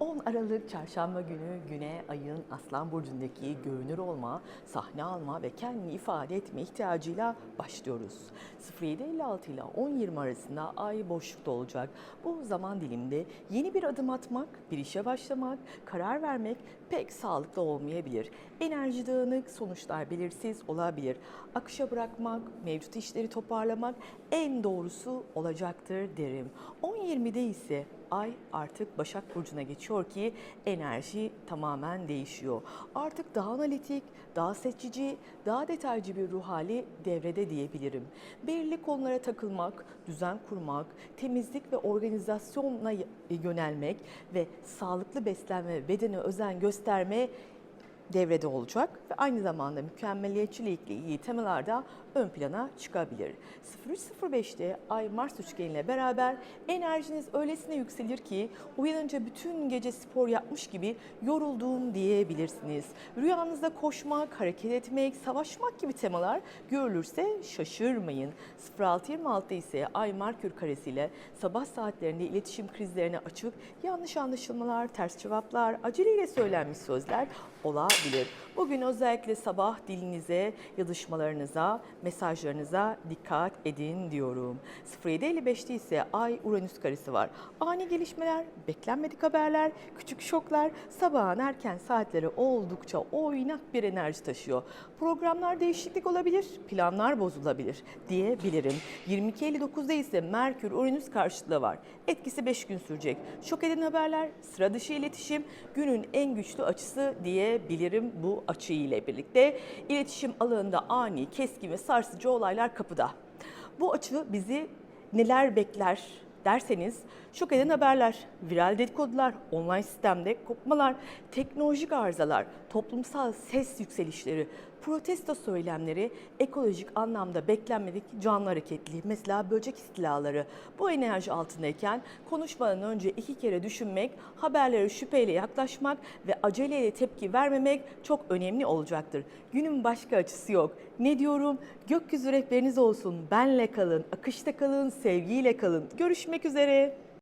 10 Aralık Çarşamba günü güne ayın Aslan Burcu'ndaki görünür olma, sahne alma ve kendini ifade etme ihtiyacıyla başlıyoruz. 07.56 ile 10.20 arasında ay boşlukta olacak. Bu zaman diliminde yeni bir adım atmak, bir işe başlamak, karar vermek pek sağlıklı olmayabilir. Enerji dağınık, sonuçlar belirsiz olabilir. Akışa bırakmak, mevcut işleri toparlamak en doğrusu olacaktır derim. 10.20'de ise Ay artık Başak Burcu'na geçiyor ki enerji tamamen değişiyor. Artık daha analitik, daha seçici, daha detaycı bir ruh hali devrede diyebilirim. Belirli konulara takılmak, düzen kurmak, temizlik ve organizasyona yönelmek ve sağlıklı beslenme bedene özen gösterme devrede olacak ve aynı zamanda mükemmeliyetçilikle ilgili temalarda ön plana çıkabilir. 03.05'te Ay Mars üçgeniyle beraber enerjiniz öylesine yükselir ki uyanınca bütün gece spor yapmış gibi yoruldum diyebilirsiniz. Rüyanızda koşmak, hareket etmek, savaşmak gibi temalar görülürse şaşırmayın. 06.26'da ise Ay Merkür karesiyle sabah saatlerinde iletişim krizlerine açık, yanlış anlaşılmalar, ters cevaplar, aceleyle söylenmiş sözler olabilir. Bugün özellikle sabah dilinize, yazışmalarınıza, mesajlarınıza dikkat edin diyorum. 07.55'te ise Ay Uranüs karesi var. Ani gelişmeler, beklenmedik haberler, küçük şoklar sabahın erken saatleri oldukça oynak bir enerji taşıyor. Programlar değişiklik olabilir, planlar bozulabilir diyebilirim. 22.59'da ise Merkür Uranüs karşıtlığı var. Etkisi 5 gün sürecek. Şok eden haberler, sıra dışı iletişim günün en güçlü açısı diyebilirim bu açı ile birlikte. İletişim alanında ani, keskin ve sarsıcı olaylar kapıda. Bu açı bizi neler bekler derseniz şok eden haberler, viral dedikodular, online sistemde kopmalar, teknolojik arızalar, toplumsal ses yükselişleri, protesto söylemleri, ekolojik anlamda beklenmedik canlı hareketli, mesela böcek istilaları. Bu enerji altındayken konuşmadan önce iki kere düşünmek, haberlere şüpheyle yaklaşmak ve aceleyle tepki vermemek çok önemli olacaktır. Günün başka açısı yok. Ne diyorum? Gökyüzü rehberiniz olsun. Benle kalın, akışta kalın, sevgiyle kalın. Görüşmek üzere.